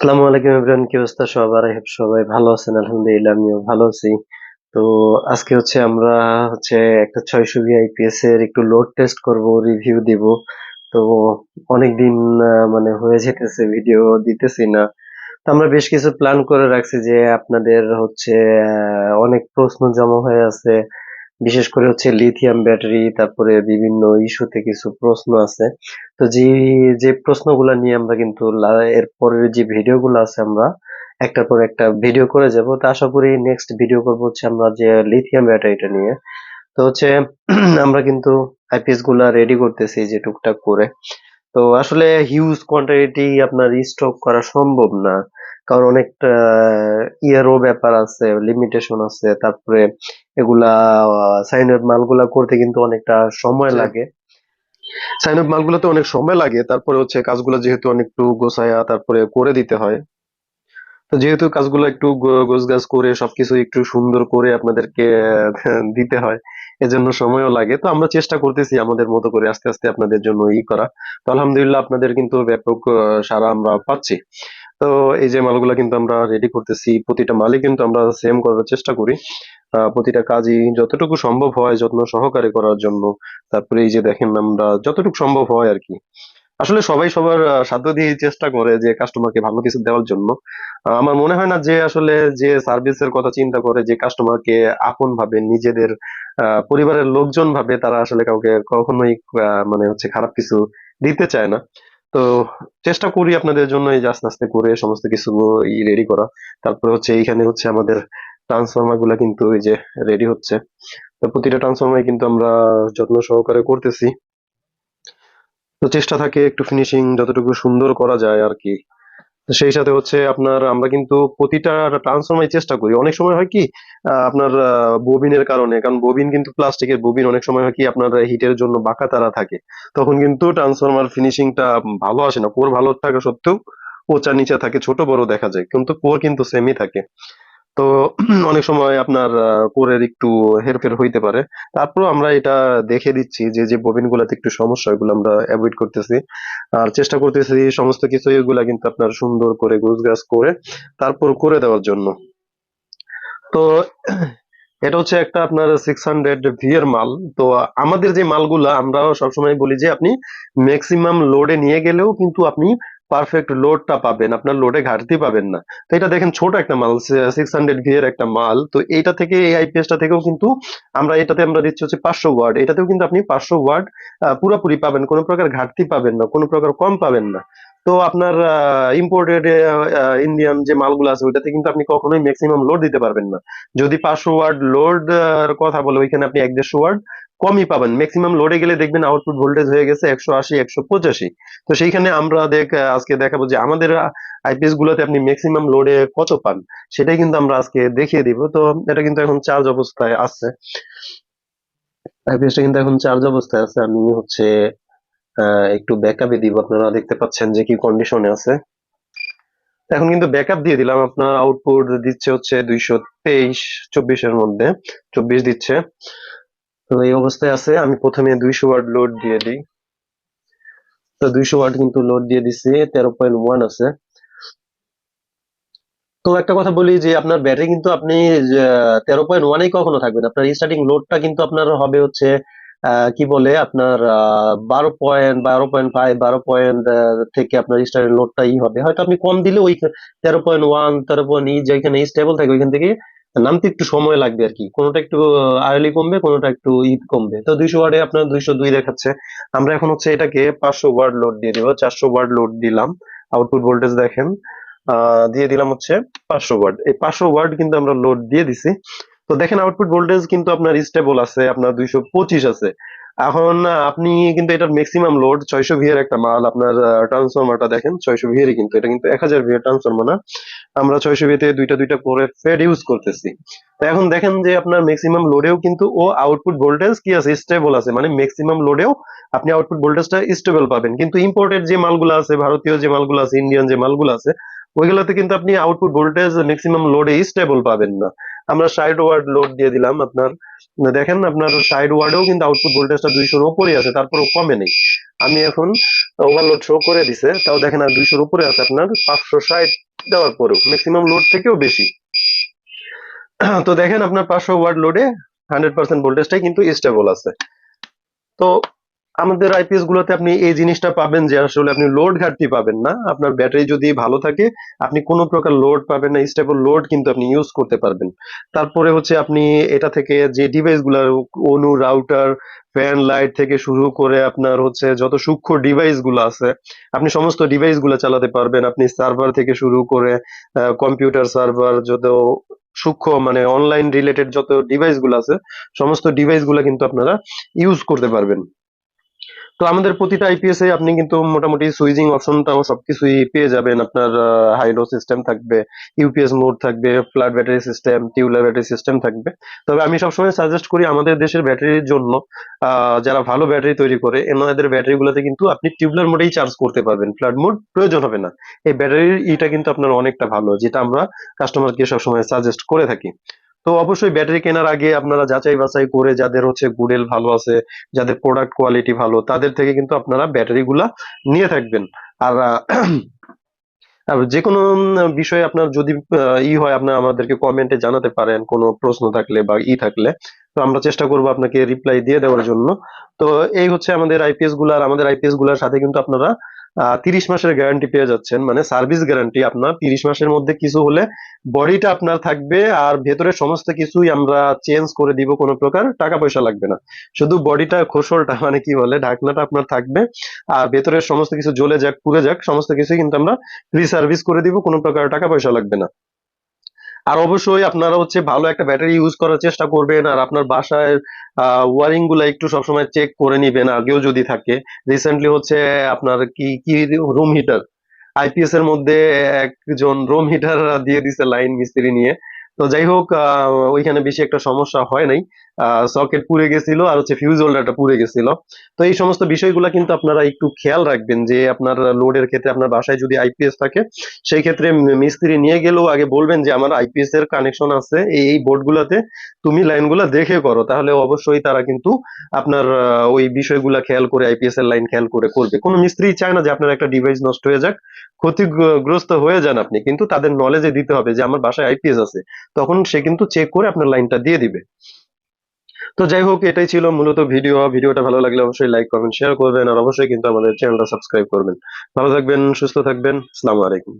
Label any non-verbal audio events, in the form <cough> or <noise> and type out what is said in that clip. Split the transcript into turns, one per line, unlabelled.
আসসালামু আলাইকুম এভরিওয়ান কি অবস্থা সবার? সবাই ভালো আছেন আলহামদুলিল্লাহ আমিও ভালো আছি। তো আজকে হচ্ছে আমরা হচ্ছে একটা ছয়শো ভিআইপিএস এর একটু লোড টেস্ট করব রিভিউ দিব। তো অনেকদিন আহ, মানে হয়ে যেতেছে ভিডিও দিতেছি না। তো আমরা বেশ কিছু প্ল্যান করে রাখছি যে আপনাদের হচ্ছে অনেক প্রশ্ন জমা হয়ে আছে। বিশেষ করে হচ্ছে লিথিয়াম ব্যাটারি তারপরে বিভিন্ন ইস্যুতে কিছু প্রশ্ন আছে। তো যে যে প্রশ্নগুলো নিয়ে আমরা কিন্তু এর পরের যে ভিডিওগুলো আছে আমরা একটার পর একটা ভিডিও করে যাব। তো আশা করি নেক্সট ভিডিও করব হচ্ছে আমরা যে লিথিয়াম ব্যাটারিটা নিয়ে। তো হচ্ছে <clears throat> আমরা কিন্তু আইপিএসগুলা রেডি করতেছি যে টুকটাক করে। তো আসলে হিউজ কোয়ান্টিটি আপনার স্টক করা সম্ভব না। কারণ অনেকটা ইয়ারও ব্যাপার আছে লিমিটেশন আছে তারপরে এগুলা সাইনের মালগুলা করতে কিন্তু অনেকটা সময় লাগে।
সাইন আপ মালগুলোতে অনেক সময় লাগে তারপরে হচ্ছে কাজগুলো যেহেতু অনেক একটু গোছায়া তারপরে করে দিতে হয়। তো যেহেতু কাজগুলো একটু গোছগাছ করে সবকিছু একটু সুন্দর করে আপনাদেরকে <laughs> দিতে হয় এজন্য সময়ও লাগে। তো আমরা চেষ্টা করতেছি আমাদের মতো করে আস্তে আস্তে আপনাদের জন্য ই করা। তো আলহামদুলিল্লাহ আপনাদের কিন্তু ব্যাপক সাড়া আমরা পাচ্ছি। তো এই যে মালগুলা কিন্তু আমরা রেডি করতেছি, প্রতিটা মালই কিন্তু আমরা সেম করার চেষ্টা করি। প্রতিটা কাজই যতটুকু সম্ভব হয় যত্ন সহকারে করার জন্য। তারপরে এই যে দেখেন আমরা যতটুকু সম্ভব হয় আর কি। আসলে সবাই সবার সাধ্য দিয়ে চেষ্টা করে যে কাস্টমারকে ভালো কিছু দেওয়ার জন্য। আমার মনে হয় না যে আসলে যে সার্ভিসের কথা চিন্তা করে যে কাস্টমারকে আপন ভাবে নিজেদের পরিবারের লোকজন ভাবে তারা আসলে কাউকে কখনোই মানে হচ্ছে খারাপ কিছু দিতে চায় না। তো চেষ্টা করি আপনাদের জন্য এই আস্তে আস্তে করে সমস্ত কিছু রেডি করা। তারপরে হচ্ছে এইখানে হচ্ছে আমাদের ট্রান্সফর্মারগুলা কিন্তু এই যে রেডি হচ্ছে। তো প্রতিটা ট্রান্সফর্মার কিন্তু আমরা যত্ন সহকারে করতেছি। তো চেষ্টা থাকে একটু ফিনিশিং যতটুকু সুন্দর করা যায় আর কি। সেই সাথে হচ্ছে আপনার আমরা কিন্তু প্রতিটা ট্রান্সফরমার চেষ্টা করি। অনেক সময় হয় কি আপনার ববিনের কারণে, কারণ ববিন কিন্তু প্লাস্টিকের ববিন অনেক সময় হয় কি আপনার হিটের জন্য বাঁকা তারা থাকে। তখন কিন্তু ট্রান্সফরমার ফিনিশিংটা ভালো আসে না। কোর ভালো থাকা সত্ত্বেও উঁচা নিচে থাকে, ছোট বড় দেখা যায়, কিন্তু কোর কিন্তু সেমই থাকে। তো <clears throat> অনেক সময় আপনার কোরের একটু হেরফের হইতে পারে। তারপর আমরা এটা দেখে দিচ্ছি যে যে ববিন গুলাতে একটু সমস্যা, এগুলো আমরা অ্যাভয়েড করতেছি। আর চেষ্টা করতেছি সমস্ত কিছু, এগুলা কিন্তু আপনার সুন্দর করে গোছগাছ করে তারপর করে দেওয়ার জন্য। তো <clears throat> এটা হচ্ছে একটা আপনার সিক্স হান্ড্রেড ভি এর মাল। তো আমাদের যে মালগুলা আমরা সবসময় বলি যে, আপনি ম্যাক্সিমাম লোডে নিয়ে গেলেও কিন্তু আপনি পারফেক্ট লোডটা পাবেন, আপনার লোডে ঘাটতি পাবেন না। তো এটা দেখেন ছোট একটা মাল সিক্স হান্ড্রেড ভি এর একটা মাল, তো এইটা থেকে, এই আইপিএসটা থেকেও কিন্তু আমরা এটাতে আমরা দিচ্ছি হচ্ছে পাঁচশো ওয়ার্ড এটাতেও কিন্তু আপনি পাঁচশো ওয়ার্ড পুরোপুরি পাবেন, কোনো প্রকার ঘাটতি পাবেন না, কোনো প্রকার কম পাবেন না। তো আপনার ইম্পোর্টেড ইন্ডিয়ান যে মালগুলো আছে, ওইটাতে কিন্তু আপনি কখনোই ম্যাক্সিমাম লোড দিতে পারবেন না। যদি পাঁচশো ওয়ার্ড লোড কথা বলে, ওইখানে আপনি এক দেড়শো ওয়ার্ড কমই পাবেন। ম্যাক্সিমাম লোডে গেলে দেখবেন আউটপুট ভোল্টেজ হয়ে গেছে একশো আশি, একশো পঁচাশি। তো সেইখানে আমরা দেখ আজকে দেখাবো যে আমাদের আইপিএস গুলোতে আপনি ম্যাক্সিমাম লোডে কত পান, সেটাই কিন্তু আমরা আজকে দেখিয়ে দিব। তো এটা কিন্তু এখন চার্জ অবস্থায় আছে। আইপিএসটা কিন্তু এখন চার্জ অবস্থায় আছে। আমি হচ্ছে একটু ব্যাকআপে দিব। আপনারা দেখতে পাচ্ছেন যে কি কন্ডিশনে আছে। এখন কিন্তু ব্যাকআপ দিয়ে দিলাম। আপনার আউটপুট দিচ্ছে হচ্ছে দুইশো তেইশ, চব্বিশের মধ্যে। চব্বিশ দিচ্ছে। তো এই অবস্থায় আছে। আমি প্রথমে দুইশো ওয়াট লোড দিয়ে দিই। তো দুইশো ওয়াট কিন্তু লোড দিয়ে দিছি। তেরো পয়েন্ট ওয়ান আছে। তো একটা কথা বলি যে, আপনার ব্যাটারি কিন্তু আপনি তেরো পয়েন্ট ওয়ানেই কখনো থাকবেন আপনার স্টার্টিং লোডটা কিন্তু আপনার হবে হচ্ছে কি বলে আপনার বারো পয়েন্ট বারো পয়েন্ট ফাইভ বারো পয়েন্ট থেকে আপনার স্টার্টিং লোডটা ই হবে। হয়তো আপনি কম দিলে ওই তেরো পয়েন্ট ওয়ান তেরো পয়েন্ট ই যেখানে স্টেবল থাকে, ওইখান থেকে নামতে একটু সময় লাগবে আর কি। কোনোটা একটু আর্লি কমবে, কোনোটা একটু ঈদ কমবে। তো দুইশো ওয়ার্ডে আপনার দুইশো দুই দেখাচ্ছে। আমরা এখন হচ্ছে এটাকে পাঁচশো ওয়ার্ড লোড দিয়ে দিব, চারশো ওয়ার্ড লোড দিলাম। আউটপুট ভোল্টেজ দেখেন দিয়ে দিলাম হচ্ছে পাঁচশো ওয়ার্ড এই পাঁচশো ওয়ার্ড কিন্তু আমরা লোড দিয়ে দিছি। তো দেখেন আউটপুট ভোল্টেজ কিন্তু আপনার স্টেবল আছে, আপনার দুইশো পঁচিশ আছে। এখন আপনি কিন্তু এটার ম্যাক্সিমাম লোড ছয়শো ভি এর একটা মাল, আপনার ট্রান্সফরমারটা দেখেন, ছয়শো ভি এর কিন্তু, এটা কিন্তু এক হাজার ভি এর ট্রান্সফরমার না। আমরা ছয়শো ভি তে দুইটা দুইটা করে ফেড ইউজ করতেছি। তো এখন দেখেন যে আপনার ম্যাক্সিমাম লোডেও কিন্তু, ও আউটপুট ভোল্টেজ কি আছে? স্টেবল আছে মানে ম্যাক্সিমাম লোডেও আপনি আউটপুট ভোল্টেজটা স্টেবল পাবেন। কিন্তু ইম্পোর্টেড যে মালগুলো আছে, ভারতীয় যে মালগুলো আছে ইন্ডিয়ান যে মালগুলো আছে ওইগুলোতে কিন্তু আপনি আউটপুট ভোল্টেজ ম্যাক্সিমাম লোডে স্টেবল পাবেন না। আমরা সাইড ওয়ার্ড লোড দিয়ে দিলাম আপনার। দেখেন আপনার সাইড ওয়ার্ডেও কিন্তু আউটপুট ভোল্টেজটা দুইশোর উপরে আছে, তারপরেও কমে নেই। আমি এখন ওভারলোড শো করে দিছে, তাও দেখেন আর দুইশোর উপরে আছে আপনার পাঁচশো ষাট দেওয়ার পরেও ম্যাক্সিমাম লোড থেকেও বেশি। তো দেখেন আপনার পাঁচশো ওয়ার্ড লোডে হান্ড্রেড পার্সেন্ট ভোল্টেজটাই কিন্তু স্টেবল আছে। তো আমাদের আইপিএস গুলোতে আপনি এই জিনিসটা পাবেন যে আসলে আপনি লোড ঘাটতি পাবেন না। আপনার ব্যাটারি যদি ভালো থাকে, আপনি কোনো প্রকার লোড পাবেন না স্টেবল লোড কিন্তু আপনি ইউজ করতে পারবেন। তারপরে হচ্ছে আপনি এটা থেকে যে ডিভাইসগুলা অনু রাউটার ফ্যান লাইট থেকে শুরু করে আপনার হচ্ছে যত সূক্ষ্ম ডিভাইসগুলো আছে, আপনি সমস্ত ডিভাইসগুলো চালাতে পারবেন। আপনি সার্ভার থেকে শুরু করে কম্পিউটার সার্ভার যত সূক্ষ্ম মানে অনলাইন রিলেটেড যত ডিভাইসগুলো আছে, সমস্ত ডিভাইসগুলো কিন্তু আপনারা ইউজ করতে পারবেন। তো আমাদের প্রতিটা আইপিএস এ আপনি কিন্তু মোটামুটি সুইচিং অপশনটাও সবকিছুই পেয়ে যাবেন। আপনার হাইড্রো সিস্টেম থাকবে ইউপিএস মোড থাকবে flat battery system tubular battery system থাকবে। তবে আমি সবসময় সাজেস্ট করি আমাদের দেশের ব্যাটারির জন্য যারা ভালো ব্যাটারি তৈরি করে, এনাদের ব্যাটারি গুলোতে কিন্তু আপনি টিউবলার মোডেই চার্জ করতে পারবেন। ফ্ল্যাট মোড প্রয়োজন হবে না। এই ব্যাটারির ইটা কিন্তু আপনার অনেকটা ভালো, যেটা আমরা কাস্টমারকে সবসময় সাজেস্ট করে থাকি। তো অবশ্যই ব্যাটারি কেনার আগে আপনারা যাচাই বাছাই করে যাদের হচ্ছে গুডেল ভালো আছে, যাদের প্রোডাক্ট কোয়ালিটি ভালো, তাদের থেকে কিন্তু আপনারা ব্যাটারি গুলা নিয়ে থাকবেন। আর যে কোনো বিষয়ে আপনার যদি ই হয়, আপনার আমাদেরকে কমেন্টে জানাতে পারেন, কোনো প্রশ্ন থাকলে বা ই থাকলে। তো আমরা চেষ্টা করব আপনাকে রিপ্লাই দিয়ে দেওয়ার জন্য। তো এই হচ্ছে আমাদের আইপিএসগুলার আমাদের আইপিএসগুলার সাথে কিন্তু আপনারা তিরিশ মাসের গ্যারান্টি পেয়ে যাচ্ছেন। মানে সার্ভিস গ্যারান্টি আপনার তিরিশ মাসের মধ্যে কিছু হলে বডিটা আপনার থাকবে আর ভেতরে সমস্ত কিছুই আমরা চেঞ্জ করে দিব কোনো প্রকার, টাকা পয়সা লাগবে না। শুধু বডিটা খোসলটা মানে কি বলে, ঢাকনাটা আপনার থাকবে আর ভেতরের সমস্ত কিছু জ্বলে যাক, পুড়ে যাক, সমস্ত কিছুই কিন্তু আমরা রিসার্ভিস সার্ভিস করে দিব, কোনো প্রকার টাকা পয়সা লাগবে না। আর অবশ্যই আপনারা হচ্ছে ভালো একটা ব্যাটারি ইউজ করার চেষ্টা করবেন, আর আপনার বাসায় ওয়ারিংগুলা একটু সবসময় চেক করে নিবেন, আগেও যদি থাকে। রিসেন্টলি হচ্ছে আপনার কি কি রুম হিটার আইপিএস এর মধ্যে একজন রুম হিটার দিয়ে দিছে লাইন মিস্ত্রি নিয়ে। তো যাই হোক ওইখানে বেশি একটা সমস্যা হয় নাই। সকেট পুড়ে গেছিল আর হচ্ছে ফিউজ হোল্ডারটা পুড়ে গেছিল। তো এই সমস্ত বিষয়গুলো কিন্তু আপনারা একটু খেয়াল রাখবেন যে আপনার লোডের ক্ষেত্রে আপনার বাসায় যদি আইপিএস থাকে, সেই ক্ষেত্রে মিস্ত্রি নিয়ে গেলেও আগে বলবেন যে আমার আইপিএস এর কানেকশন আছে, এই এই বোর্ড গুলাতে তুমি লাইনগুলো দেখে করো। তাহলে অবশ্যই তারা কিন্তু আপনার ওই বিষয়গুলা খেয়াল করে আইপিএস এর লাইন খেয়াল করে করবে। কোনো মিস্ত্রি চায় না যে আপনার একটা ডিভাইস নষ্ট হয়ে যাক ক্ষতিগ্রস্ত হয়ে যান আপনি। কিন্তু তাদের নলেজে দিতে হবে যে আমার বাসায় আইপিএস আছে। তখন সে কিন্তু চেক করে আপনার লাইনটা দিয়ে দিবে। তো যাই হোক, এটাই ছিল মূলত ভিডিও ভিডিওটা ভালো লাগলে অবশ্যই লাইক করবেন শেয়ার করবেন আর অবশ্যই কিন্তু আমাদের চ্যানেলটা সাবস্ক্রাইব করবেন। ভালো থাকবেন, সুস্থ থাকবেন। আসসালামু আলাইকুম।